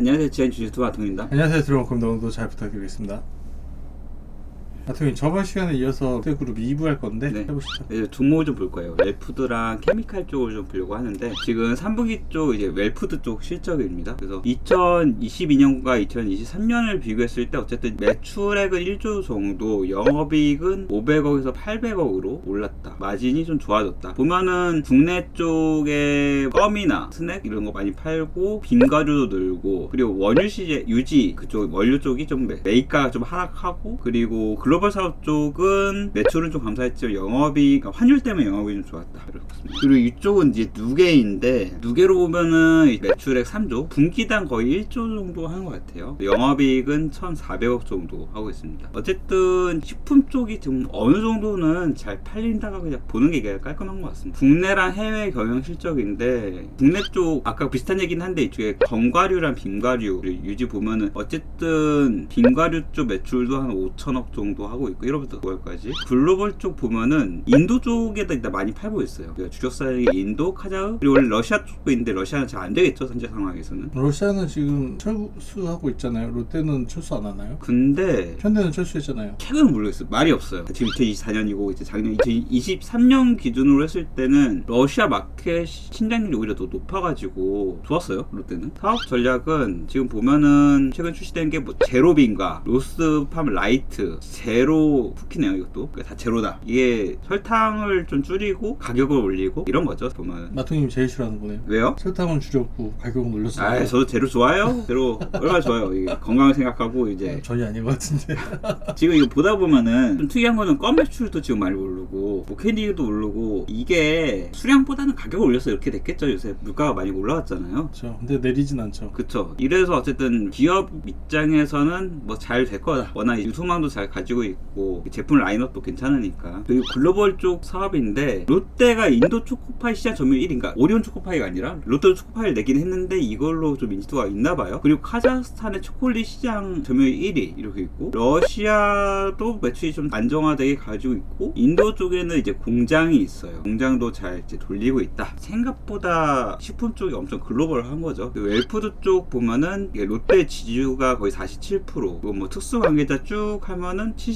안녕하세요. 지한 주식투 아통입니다. 안녕하세요 드럼컴 오늘도 잘 부탁드리겠습니다 아토님 저번 시간에 이어서 그룹 2부 할 건데 네. 해보시죠 이제 종목을 좀 볼 거예요. 웰푸드랑 케미칼 쪽을 좀 보려고 하는데 지금 3분기 쪽 이제 웰푸드 쪽 실적입니다. 그래서 2022년과 2023년을 비교했을 때 어쨌든 매출액은 1조 정도, 영업이익은 500억에서 800억으로 올랐다. 마진이 좀 좋아졌다. 보면은 국내 쪽에 껌이나 스낵 이런 거 많이 팔고 빈가류도 늘고 그리고 원유 시제 유지 그쪽 원료 쪽이 좀 매- 매입가가 좀 하락하고 그리고 글로벌 사업 쪽은 매출은 좀 감사했지만 영업이 그러니까 환율 때문에 영업이 좀 좋았다 그렇습니다. 그리고 이쪽은 이제 누계인데 누계로 보면은 매출액 3조 분기당 거의 1조 정도 하는 것 같아요. 영업이익은 1,400억 정도 하고 있습니다. 어쨌든 식품 쪽이 좀 어느 정도는 잘 팔린다가 그냥 보는 게 깔끔한 것 같습니다. 국내랑 해외 경영 실적인데 국내 쪽 아까 비슷한 얘기는 한데 이쪽에 건과류랑 빈과류 유지 보면은 어쨌든 빈과류 쪽 매출도 한 5천억 정도 하고 있고 1월부터 9월까지 글로벌 쪽 보면은 인도 쪽에다 일단 많이 팔고 있어요. 그러니까 주력 사양이 인도, 카자흐 그리고 원래 러시아 쪽도 있는데 러시아는 잘 안 되겠죠 현재 상황에서는. 러시아는 지금 철수하고 있잖아요 롯데는 철수 안 하나요? 근데 현대는 철수했잖아요 최근은 모르겠어요. 말이 없어요. 지금 2024년이고 이제 작년 2023년 기준으로 했을 때는 러시아 마켓 신장률이 오히려 더 높아가지고 좋았어요. 롯데는 사업 전략은 지금 보면은 최근 출시된 게 뭐 제로빈과 로스팜 라이트, 제로 쿠키네요. 이것도 그러니까 다 제로다. 이게 설탕을 좀 줄이고 가격을 올리고 이런 거죠. 보면 마토님 제일 싫어하는 거네요 왜요? 설탕은 줄였고 가격은 올렸어요 아, 저도 제로 좋아요. 제로 얼마나 좋아요. 이게 건강 생각하고 이제 전혀 아닌 것 같은데 지금 이거 보다 보면은 좀 특이한 거는 껌 매출도 지금 많이 오르고 뭐 캔디도 오르고 이게 수량보다는 가격을 올려서 이렇게 됐겠죠 요새 물가가 많이 올라왔잖아요 그렇죠 근데 내리진 않죠 그쵸 이래서 어쨌든 기업 입장에서는 뭐 잘 될 거다 워낙 유통망도 잘 가지고 있고 제품 라인업도 괜찮으니까. 그리고 글로벌 쪽 사업인데 롯데가 인도 초코파이 시장 점유율 1위인가 오리온 초코파이가 아니라 롯데 초코파이를 내긴 했는데 이걸로 좀 인지도가 있나 봐요. 그리고 카자흐스탄의 초콜릿 시장 점유율 1위 이렇게 있고 러시아도 매출이 좀 안정화되게 가지고 있고 인도 쪽에는 이제 공장이 있어요. 공장도 잘 이제 돌리고 있다. 생각보다 식품 쪽이 엄청 글로벌한 거죠. 그 웰푸드 쪽 보면은 롯데 지주가 거의 47% 그리고 뭐 특수 관계자 쭉 하면은 70%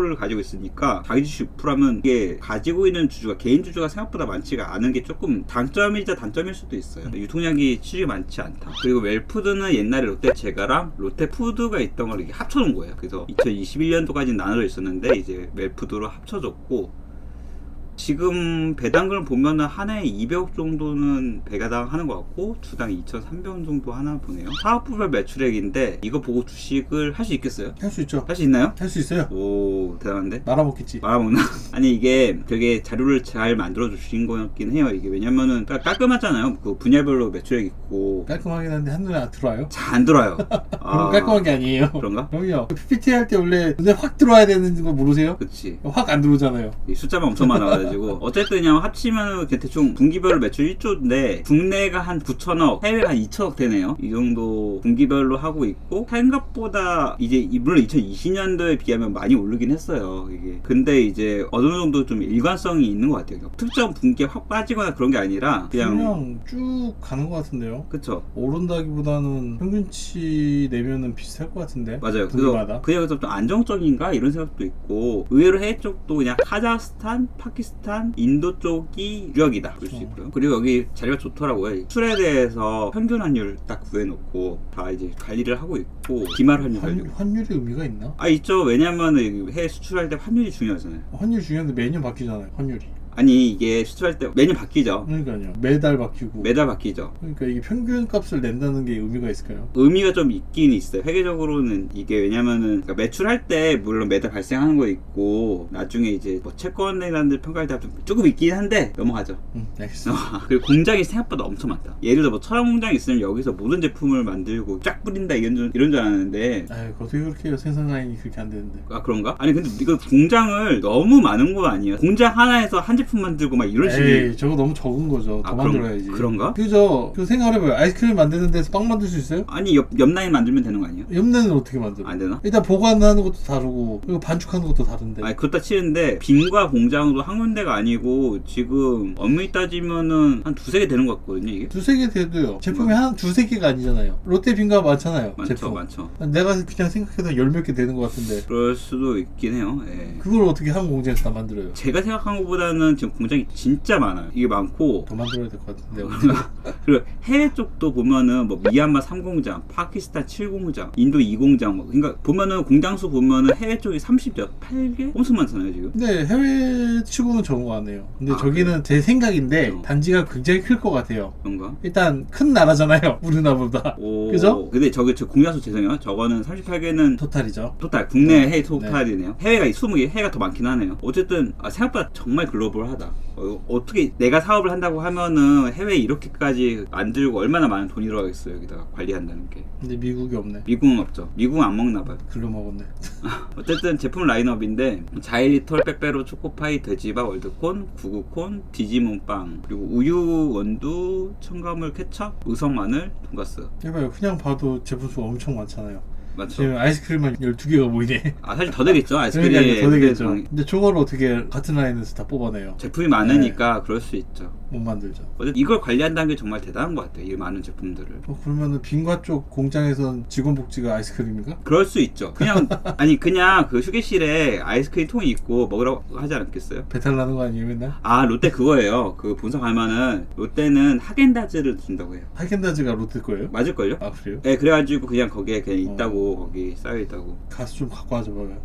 를 가지고 있으니까 자기 주식 6%하면 이게 가지고 있는 주주가 개인 주주가 생각보다 많지가 않은 게 조금 장점이자 단점일 수도 있어요. 유통량이 취직이 많지 않다. 그리고 웰푸드는 옛날에 롯데 제가랑 롯데푸드가 있던 걸 이렇게 합쳐놓은 거예요. 그래서 2021년도까지 나눠져 있었는데 이제 웰푸드로 합쳐졌고 지금 배당금을 보면은 한 해에 200억 정도는 배가당 하는 것 같고 주당 2,300원 정도 하나 보네요. 사업부별 매출액인데 이거 보고 주식을 할 수 있겠어요? 할 수 있죠 할 수 있나요? 할 수 있어요 오 대단한데? 말아먹겠지 말아먹나? 아니 이게 되게 자료를 잘 만들어 주신 거긴 해요. 이게 왜냐면은 깔- 깔끔하잖아요. 그 분야별로 매출액 있고 깔끔하긴 한데 한눈에 안 들어와요 잘 안 들어요. 그럼 깔끔한 게 아니에요 그런가? 그럼요 PPT 할 때 원래 눈에 확 들어와야 되는 거 모르세요? 그치. 확 안 들어오잖아요 이 숫자만 엄청 많아가지고 어쨌든 그냥 합치면 대충 분기별로 매출 1조인데 국내가 한 9천억 해외가 한 2천억 되네요. 이 정도 분기별로 하고 있고 생각보다 이제 이- 물론 2020년도에 비하면 많이 오르긴 했어요 이게. 근데 이제 어느 정도 좀 일관성이 있는 것 같아요. 특정 분기에 확 빠지거나 그런 게 아니라 그냥 그냥 쭉 가는 것 같은데요? 그쵸. 오른다기보다는 평균치 내면은 비슷할 것 같은데? 맞아요. 그래서 분기마다? 그냥 좀 안정적인가? 이런 생각도 있고 의외로 해외 쪽도 그냥 카자흐스탄, 파키스탄, 인도 쪽이 유력이다 볼수 그렇죠. 있고요. 그리고 여기 자리가 좋더라고요. 수출에 대해서 평균 환율 딱 구해놓고 다 이제 관리를 하고 있고 기말 환율 환, 관리. 환율이 의미가 있나? 아 있죠. 왜냐면 해외 수출할 때 환율이 중요하잖아요. 환율 중요한데 매년 바뀌잖아요 환율이 아니 이게 수출할 때 매년 바뀌죠. 그러니까요 매달 바뀌고 매달 바뀌죠. 그러니까 이게 평균 값을 낸다는 게 의미가 있을까요? 의미가 좀 있긴 있어요. 회계적으로는 이게 왜냐면은 그러니까 매출할 때 물론 매달 발생하는 거 있고 나중에 이제 뭐 채권이라는 데 평가할 때 조금 있긴 한데 넘어가죠. 응 알겠습니다 그리고 공장이 생각보다 엄청 많다. 예를 들어 뭐 철학 공장이 있으면 여기서 모든 제품을 만들고 쫙 뿌린다 이런 줄 이런 줄 알았는데 아유 어떻게 그렇게 생산 라인이 그렇게 안 되는데 아 그런가? 아니 근데 이거 공장을 너무 많은 거 아니에요? 공장 하나에서 한 제품 화장품 만들고 막 이런 식의 에이 저거 너무 적은 거죠. 더 아, 그런- 만들어야지. 그런가? 그죠? 그 생각해봐요. 아이스크림 만드는 데서 빵 만들 수 있어요? 아니 옆, 옆 라인 만들면 되는 거 아니에요? 옆내는 어떻게 만들어? 안 되나? 일단 보관하는 것도 다르고 그리고 반죽하는 것도 다른데. 아니 그렇다 치는데 빈과 공장도 한 군데가 아니고 지금 엄밀히 따지면은 한 두세 개 되는 것 같거든요 이게 두세 개 돼도요. 제품이 한 두세 개가 아니잖아요. 롯데 빈가 많잖아요. 많죠 제품. 많죠 내가 그냥 생각해서 열 몇 개 되는 것 같은데 그럴 수도 있긴 해요 예. 그걸 어떻게 한 공장에서 다 만들어요? 제가 생각한 것보다는 지금 공장이 진짜 많아요 이게 많고 더 만들어야 될 것 같은데. 그리고 해외 쪽도 보면은 뭐 미얀마 3공장, 파키스탄 7공장, 인도 2공장 뭐 그러니까 보면은 공장 수 보면은 해외 쪽이 30여 8개 엄청 많잖아요 지금. 근데 해외 치고는 적은 것 같네요. 근데 아, 저기는 제 생각인데 어. 단지가 굉장히 클 것 같아요. 그런가? 일단 큰 나라잖아요. 우리나라보다. 오. 그죠? 근데 저기 저 공장 수 죄송해요. 저거는 38개는 토탈이죠. 토탈 국내 네. 해외 토탈이네요. 해외가 20개 해외가 더 많긴 하네요. 어쨌든 아, 생각보다 정말 글로벌 하다. 어, 떻게 내가 사업을 한다고 하면은 해외에 이렇게까지 만들고 얼마나 많은 돈이 들어가겠어요 여기다가 관리한다는 게. 근데 미국이 없네. 미국은 없죠. 미국은 안 먹나 봐요. 글로 먹었네. 어쨌든 제품 라인업인데 자일리톨 빼빼로 초코파이 돼지밥 월드콘 구구콘 디지몬빵 그리고 우유 원두 첨가물 케첩 의성 마늘 돈가스 해봐요. 그냥 봐도 제품 수가 엄청 많잖아요. 맞죠? 지금 아이스크림만 12개가 보이네. 아 사실 더 되겠죠 아이스크림 그러니까 더 되겠죠. 그래서 근데 저거를 어떻게 같은 라인에서 다 뽑아내요? 제품이 많으니까 그럴 수 있죠. 못 만들죠. 어쨌든 이걸 관리한다는 게 정말 대단한 것 같아요. 이 많은 제품들을. 어, 그러면은 빈과 쪽 공장에선 직원 복지가 아이스크림인가? 그럴 수 있죠. 그냥 아니 그냥 그 휴게실에 아이스크림 통이 있고 먹으라고 하지 않았겠어요? 배탈 나는 거 아니에요 맨날? 아 롯데 그거예요. 그 본사 가면은 롯데는 하겐다즈를 준다고 해요. 하겐다즈가 롯데 거예요? 맞을걸요? 아 그래요? 네, 그래가지고 그냥 거기에 그냥 어. 있다고 거기 쌓여 있다고. 가서 좀 갖고 와줘 봐요.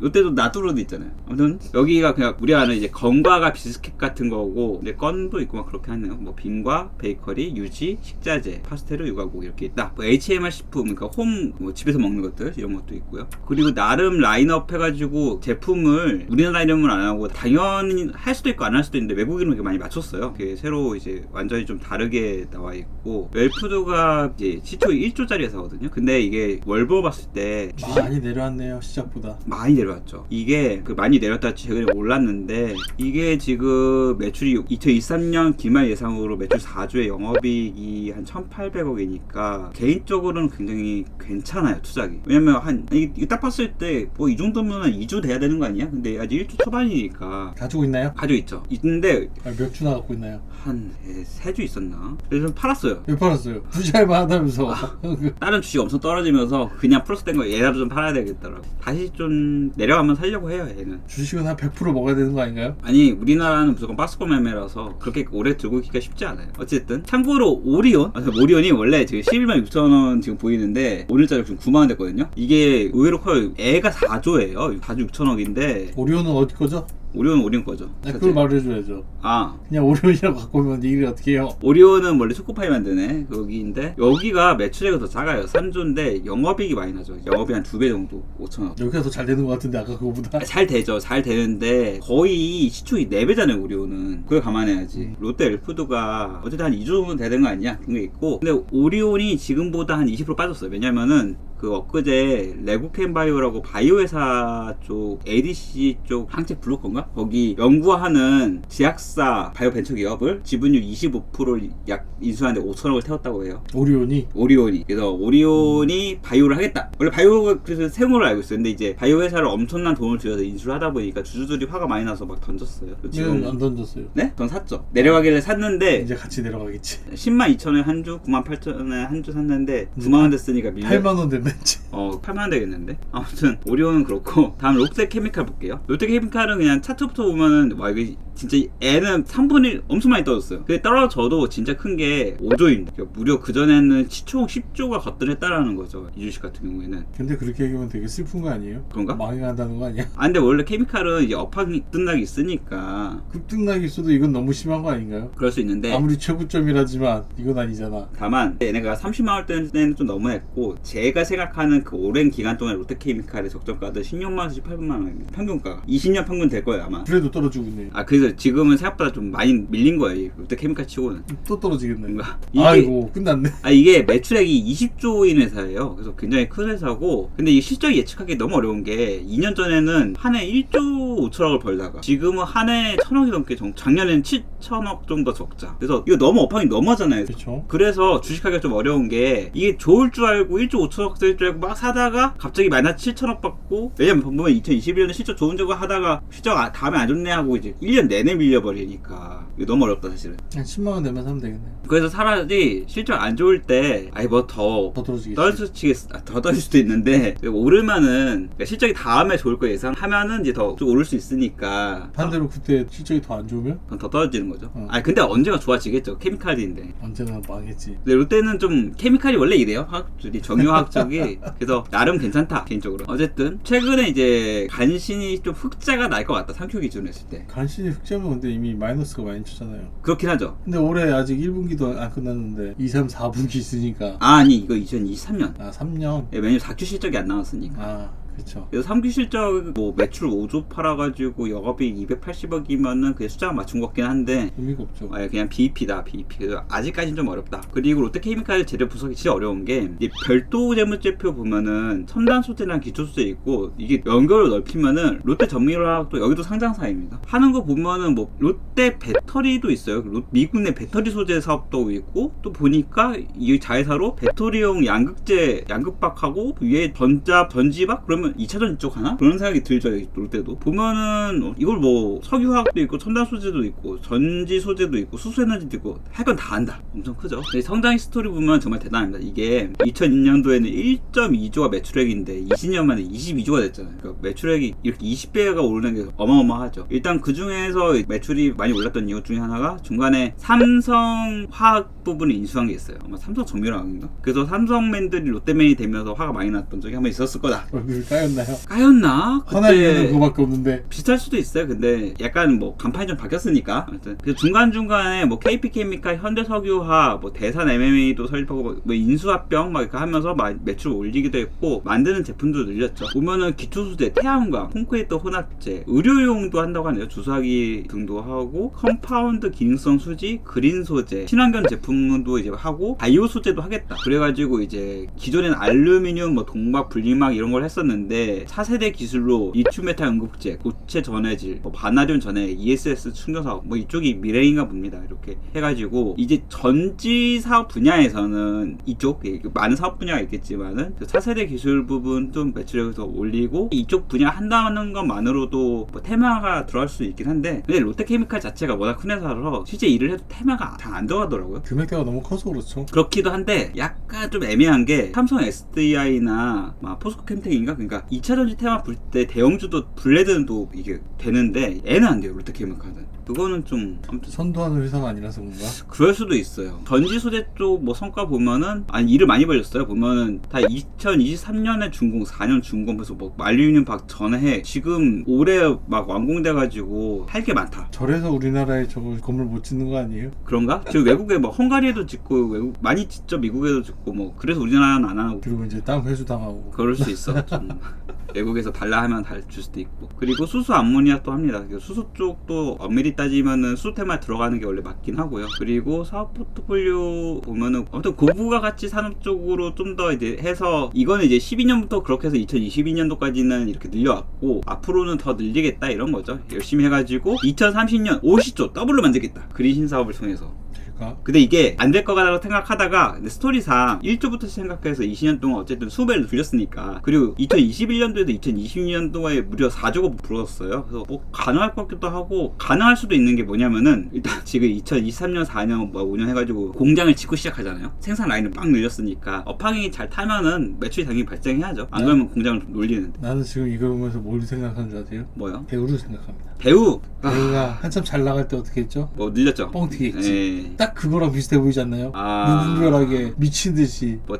롯데도 나뚜로도 있잖아요. 아무튼 여기가 그냥 우리가 아는 이제 건과가 비스킷 같은 거고, 근데 건도 있고 막 그렇게 하네요. 뭐 빈과 베이커리, 유지, 식자재, 파스텔르, 육아국 이렇게 있다. 뭐 HMR 식품, 그러니까 홈뭐 집에서 먹는 것들 이런 것도 있고요. 그리고 나름 라인업 해가지고 제품을 우리나라 이름을 안 하고 당연히 할 수도 있고 안 할 수도 있는데 외국인으로 이렇게 많이 맞췄어요. 그게 새로 이제 완전히 좀 다르게 나와 있고 웰푸드가 이제 시초이 1조짜리 회사거든요. 근데 이게 월보 봤을 때 주식 많이 내려왔네요 시작보다. 많이 내려왔죠. 이게 그 많이 내렸다 최근에 올랐는데 이게 지금 매출이 2023년 기말 예상으로 매출 4조의 영업이익이 한 1,800억이니까 개인적으로는 굉장히 괜찮아요 투자기. 왜냐면 한 이- 이거 딱 봤을 때 뭐 이 정도면 2주 돼야 되는 거 아니야? 근데 아직 1주 초반이니까 가지고 있나요? 가지고 있죠. 있는데 아, 몇 주나 갖고 있나요? 한 세 주 있었나? 그래서 팔았어요. 왜 팔았어요? 부자일만 하다면서. 아. 다른 주식 엄청 떨어지면서 그냥 플러스 된 거 얘라도 좀 팔아야 되겠더라고. 다시 좀 내려가면 살려고 해요 얘는. 주식은 한 100% 먹어야 되는 거 아닌가요? 아니 우리나라는 무조건 박스권 매매라서 그렇게 오래 들고 있기가 쉽지 않아요 어쨌든 참고로 오리온 아, 오리온이 원래 지금 11만 6천 원 지금 보이는데 오늘자로 지금 9만 원 됐거든요 이게 의외로 커요 애가 4조예요 4조 6천억인데 오리온은 어디 거죠? 오리온은 오리온 거죠 네, 자체. 그걸 말해줘야죠. 아 그냥 오리온이라고 갖고 오면 얘기를 어떻게 해요? 오리온은 원래 초코파이 만드네 거기인데 여기가 매출액이 더 작아요 3조인데 영업이익이 많이 나죠 영업이 한 두 배 정도 5천억 여기가 더 잘 되는 것 같은데 아까 그거보다. 아, 잘 되죠. 잘 되는데 거의 시초이 4배잖아요, 오리온은. 그걸 감안해야지. 롯데 엘푸드가 어쨌든 한 2조 정도 되는 거 아니냐? 그런 게 있고. 근데 오리온이 지금보다 한 20% 빠졌어요. 왜냐면은 그 엊그제 레고캔바이오라고 바이오 회사 쪽 ADC 쪽 항체 블록건가? 거기 연구하는 제약사 바이오 벤처 기업을 지분율 25%를 약 인수하는데 5천억을 태웠다고 해요. 오리온이 오리온이 그래서 오리온이 바이오를 하겠다 원래 바이오가 그래서 세운 걸로 알고 있어요 근데 이제 바이오 회사를 엄청난 돈을 들여서 인수를 하다 보니까 주주들이 화가 많이 나서 막 던졌어요 지금 안 던졌어요. 네? 전 샀죠 내려가길래 샀는데 이제 같이 내려가겠지. 10만 2천 원에 한 주, 9만 8천 원에 한 주 샀는데 이제 9만 원 됐으니까 밀려 8만 원 됐 는지. 어 8만 원 되겠는데 아무튼 오리온은 그렇고 다음 롯데 케미칼 볼게요 롯데 케미칼은 그냥 차트부터 보면은 와 이게 진짜 애는 3분의 1 엄청 많이 떨어졌어요 근데 떨어져도 진짜 큰 게 5조입니다 그러니까 무려 그전에는 시총 10조가 거뜬했다라는 거죠 이 주식 같은 경우에는 근데 그렇게 얘기하면 되게 슬픈 거 아니에요? 그런가? 망해간다는 거 아니야? 아 근데 원래 케미칼은 이제 업황이 뜬락이 있으니까 급등락이 있어도 이건 너무 심한 거 아닌가요? 그럴 수 있는데 아무리 최고점이라지만 이건 아니잖아. 다만 얘네가 30만 원대는 좀 너무했고 제가 생각 하는 그 오랜 기간 동안 롯데케미칼의 적정가도 16만 원에서 18만 원입니다 평균가가 20년 평균 될 거예요 아마 그래도 떨어지고 있네요. 아 그래서 지금은 생각보다 좀 많이 밀린 거예요. 이 롯데케미칼 치고는. 또 떨어지겠네. 뭔가 이게 아이고 끝났네. 아 이게 매출액이 20조인 회사예요. 그래서 굉장히 큰 회사고 근데 이 실적이 예측하기 너무 어려운 게 2년 전에는 한 해 1조 5천억을 벌다가 지금은 한 해 천억이 넘게 정, 작년에는 7천억 정도 적자. 그래서 이거 너무 업황이 너무하잖아요. 그렇죠. 그래서 주식하기가 좀 어려운 게 이게 좋을 줄 알고 1조 5천억 알고 막 사다가 갑자기 마이너스 7천억 받고 왜냐면 보면 2021년에 실적 좋은 적을 하다가 실적 아- 다음에 안 좋네 하고 이제 1년 내내 밀려버리니까 이거 너무 어렵다 사실은 한 10만 원 내면 사면 되겠네. 그래서 차라리 실적 안 좋을 때 아이 뭐더 더 떨어지겠지. 떨어지겠 아, 더 떨어질 수도 있는데 오르면은 그러니까 실적이 다음에 좋을 거 예상하면은 이제 더 좀 오를 수 있으니까 반대로 그때 실적이 더 안 좋으면 그건 더 떨어지는 거죠. 어. 아니 근데 언제가 좋아지겠죠 케미칼인데. 언제나 망했지. 근데 롯데는 좀 케미칼이 원래 이래요 화학줄이 정유화학 쪽이 그래서 나름 괜찮다 개인적으로. 어쨌든 최근에 이제 간신히 좀 흑자가 날 것 같다 상표 기준으로 했을 때. 간신히 흑자면 근데 이미 마이너스가 많이 쳤잖아요. 그렇긴 하죠. 근데 올해 아직 1분기도 안 끝났는데 2, 3, 4분기 있으니까. 아, 아니 이거 2023년. 아 3년. 왜냐면 4주 실적이 안 나왔으니까. 아 그렇죠. 그래서 3기 실적 뭐 매출 5조 팔아가지고 영업이익 280억이면은 그게 숫자가 맞춘 것 같긴 한데 의미가 없죠. 아, 그냥 BEP다 BEP 그래서 아직까지는 좀 어렵다. 그리고 롯데케미칼 재료 분석이 진짜 어려운 게이 별도 재무제표 보면은 첨단 소재랑 기초 소재 있고 이게 연결을 넓히면은 롯데 전미화학도 여기도 상장사입니다. 하는 거 보면은 뭐 롯데 배터리도 있어요. 롯- 미국 내 배터리 소재 사업도 있고 또 보니까 이 자회사로 배터리용 양극재 양극박하고 위에 전자 전지박? 그러면 2차전 쪽 하나? 그런 생각이 들죠 롯데도. 보면은 어, 이걸 뭐 석유화학도 있고 첨단 소재도 있고 전지 소재도 있고 수소 에너지도 있고 할 건 다 한다. 엄청 크죠? 근데 성장 스토리 보면 정말 대단합니다. 이게 2002년도에는 1.2조가 매출액인데 20년 만에 22조가 됐잖아요. 그러니까 매출액이 이렇게 20배가 오르는 게 어마어마하죠. 일단 그 중에서 매출이 많이 올랐던 이유 중에 하나가 중간에 삼성 화학 부분을 인수한 게 있어요. 아마 삼성 정밀화학인가? 그래서 삼성맨들이 롯데맨이 되면서 화가 많이 났던 적이 한 번 있었을 거다. 얼굴 까였나요? 까였나? 하나 이유는 그거밖에 없는데 비슷할 수도 있어요. 근데 약간 뭐 간판이 좀 바뀌었으니까. 아무튼 그 중간 중간에 뭐 KP 케미칼, 현대석유화, 뭐 대산 MMA도 설립하고 뭐- 뭐 인수합병 막 이렇게 하면서 마- 매출 올리기도 했고 만드는 제품도 늘렸죠. 보면은 기초 소재, 태양광, 콘크리트 혼합재, 의료용도 한다고 하네요. 주사기 등도 하고 컴파운드 기능성 수지, 그린 소재, 친환경 제품도 이제 하고 바이오 소재도 하겠다. 그래가지고 이제 기존엔 알루미늄, 뭐 동막, 분리막 이런 걸 했었는데 차세대 기술로 리튬메탈 응급제, 고체 전해질, 뭐 바나륨 전해, ESS 충전 사업, 뭐 이쪽이 미래인가 봅니다. 이렇게 해가지고 이제 전지 사업 분야에서는 이쪽 예, 많은 사업 분야가 있겠지만은 그 차세대 기술 부분 좀 매출액을 더 올리고 이쪽 분야 한다는 것만으로도 뭐 테마가 들어갈 수 있긴 한데 근데 롯데케미칼 자체가 워낙 큰 회사라서 실제 일을 해도 테마가 잘안 들어가더라고요. 금액대가 너무 커서 그렇죠. 그렇기도 한데 약간 좀 애매한 게 삼성 SDI나 포스코 캠텍인가 그러니까 2차 전지 테마 불 때 대형주도 블레드는 또 이게 되는데 얘는 안 돼요 롯데케미칼은 그거는 좀 아무튼 선도하는 회사가 아니라서 그런가? 그럴 수도 있어요. 전지 소재 쪽 뭐 성과 보면은 아니 일을 많이 벌렸어요. 보면은 다 2023년에 준공, 4년 준공 그래서 뭐 알루미늄 박 전해 지금 올해 막 완공돼 가지고 할 게 많다. 저래서 우리나라에 저거 건물 못 짓는 거 아니에요? 그런가? 지금 외국에 뭐 헝가리에도 짓고 외국 많이 짓죠. 미국에도 짓고 뭐 그래서 우리나라는 안 하고 그리고 이제 땅 회수 당하고 그럴 수 있어. 좀. 외국에서 달라 하면 달 줄 수도 있고 그리고 수소 암모니아 또 합니다. 그 수소 쪽도 엄밀히 따지면은 수소 테마 들어가는 게 원래 맞긴 하고요. 그리고 사업 포트폴리오 보면은 아무튼 고부가 가치 산업 쪽으로 좀 더 이제 해서 이거는 이제 12년부터 그렇게 해서 2022년도까지는 이렇게 늘려왔고 앞으로는 더 늘리겠다 이런 거죠. 열심히 해가지고 2030년 50조 더블로 만들겠다. 그린 신사업을 통해서. 될까? 근데 이게 안 될 거라고 생각하다가 스토리상 1조부터 생각해서 20년 동안 어쨌든 20배를 줄였으니까 그리고 2021년도에도 2022년도에 무려 4조가 불었어요 그래서 뭐 가능할 것 같기도 하고 가능할 수도 있는 게 뭐냐면은 일단 지금 2023년 4년 뭐 5년 해가지고 공장을 짓고 시작하잖아요 생산 라인을 빵 늘렸으니까 업황이 잘 타면은 매출이 당연히 발생해야죠 안 그러면 공장을 좀 놀리는데 나는 지금 이거 보면서 뭘 생각하는 줄 아세요? 뭐요? 배우를 생각합니다. 배우 아, 배우가 한참 잘 나갈 때 어떻게 했죠? 뭐 늘렸죠 뻥튀기 했지. 예. 딱 그거랑 비슷해 보이지 않나요? 아. 무분별하게 미친 듯이. 뭐,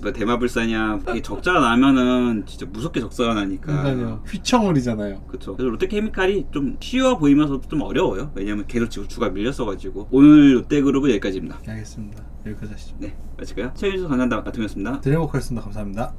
뭐 대마불사냐 이게 적자가 나면은 진짜 무섭게 적자가 나니까 그러니까요. 휘청거리잖아요. 그쵸 그래서 롯데케미칼이 좀 쉬워 보이면서도 좀 어려워요 왜냐면 계속 지금 주가 밀렸어가지고 오늘 롯데그룹은 여기까지입니다 알겠습니다. 여기까지 하시죠. 네 마칠까요? 최윤수 강남다 마통이었습니다 드래곤카였습니다. 감사합니다.